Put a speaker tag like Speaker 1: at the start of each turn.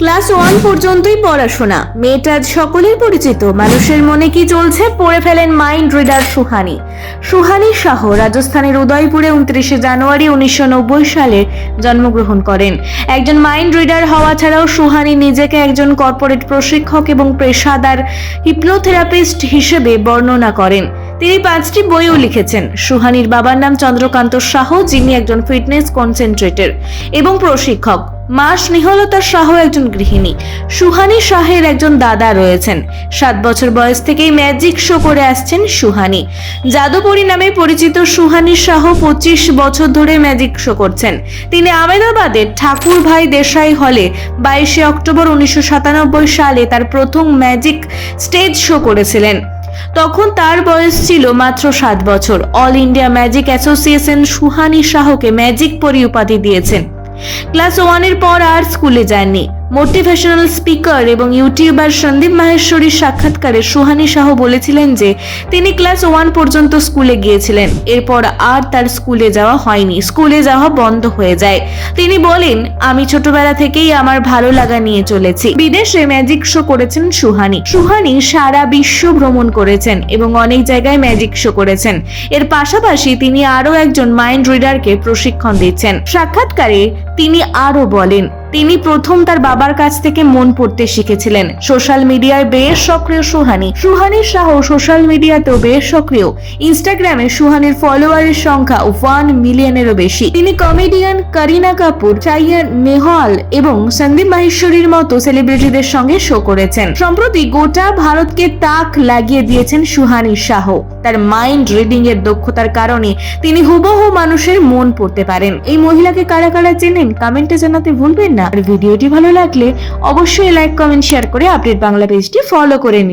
Speaker 1: Class one পর্যন্তই পড়াশোনা। মেয়েটা সকলের পরিচিত। মানুষের মনে কি চলছে? পড়ে ফেলেন মাইন্ড রিডার সুহানি। সুহানি শাহ রাজস্থানের উদয়পুরে উনত্রিশে জানুয়ারি উনিশশো নব্বই সালে জন্মগ্রহণ করেন। একজন মাইন্ড রিডার হওয়া ছাড়াও সুহানি নিজেকে একজন কর্পোরেট প্রশিক্ষক এবং পেশাদার হিপনোথেরাপিস্ট হিসেবে বর্ণনা করেন। তিনি পাঁচটি বইও লিখেছেন। সুহানির বাবার নাম চন্দ্রকান্ত শাহ, যিনি একজন ফিটনেস কনসেন্ট্রেটর এবং প্রশিক্ষক। মা স্নেহলতা শাহ একজন গৃহিণী। সুহানি শাহের একজন দাদা রয়েছেন। সাত বছর বয়স থেকেই ম্যাজিক শো করে আসছেন সুহানি। জাদুপরি নামে পরিচিত সুহানি শাহ পঁচিশ বছর ধরে ম্যাজিক শো করছেন। তিনি আমেদাবাদের ঠাকুর ভাই দেশাই হলে বাইশে অক্টোবর উনিশশো সাতানব্বই সালে তার প্রথম ম্যাজিক স্টেজ শো করেছিলেন। তখন তার বয়স ছিল মাত্র সাত বছর। All India magic association Suhani শাহকে ম্যাজিক পরি উপাধি দিয়েছেন। ক্লাস ওয়ানের পর আর স্কুলে যাননি। মোটিভেশনাল স্পিকার এবং ইউটিউবার সন্দীপ মাহেশ্বরীর সাক্ষাৎকারে সুহানি শাহ বলেছিলেন যে তিনি ক্লাস ওয়ান পর্যন্ত স্কুলে গিয়েছিলেন। এরপর আর তার স্কুলে যাওয়া হয়নি। স্কুলে যাওয়া বন্ধ হয়ে যায়। তিনি বলেন, আমি ছোটবেলা থেকেই আমার ভালো লাগা নিয়ে চলেছি। বিদেশে ম্যাজিক শো করেছেন সুহানি। সুহানি সারা বিশ্ব ভ্রমণ করেছেন এবং অনেক জায়গায় ম্যাজিক শো করেছেন। এর পাশাপাশি তিনি আরও একজন মাইন্ড রিডারকে প্রশিক্ষণ দিচ্ছেন। সাক্ষাৎকারে তিনি আরও বলেন, তিনি প্রথম তার বাবার কাছ থেকে মন পড়তে শিখেছিলেন। সোশ্যাল মিডিয়ায় বেশ সক্রিয় সুহানি। সুহানি শাহ সোশ্যাল মিডিয়াতেও বেশ সক্রিয়। ইনস্টাগ্রামে সুহানির ফলোয়ারের সংখ্যা ওয়ান মিলিয়নেরও বেশি। তিনি কমেডিয়ান করিনা কাপুর চাইয়া নেহওয়াল এবং সন্দীপ মাহেশ্বরীর মতো সেলিব্রিটিদের সঙ্গে শো করেছেন। সম্প্রতি গোটা ভারতকে তাক লাগিয়ে দিয়েছেন সুহানি শাহ তার মাইন্ড রিডিং এর দক্ষতার কারণে তিনি হুবহু মানুষের মন পড়তে পারেন। এই মহিলাকে কারা কারা চেনেন কমেন্টে জানাতে ভুলবেন না। আর ভিডিওটি ভালো লাগলে অবশ্যই লাইক কমেন্ট শেয়ার করে আপডেট বাংলা পেজটি ফলো করে নিন।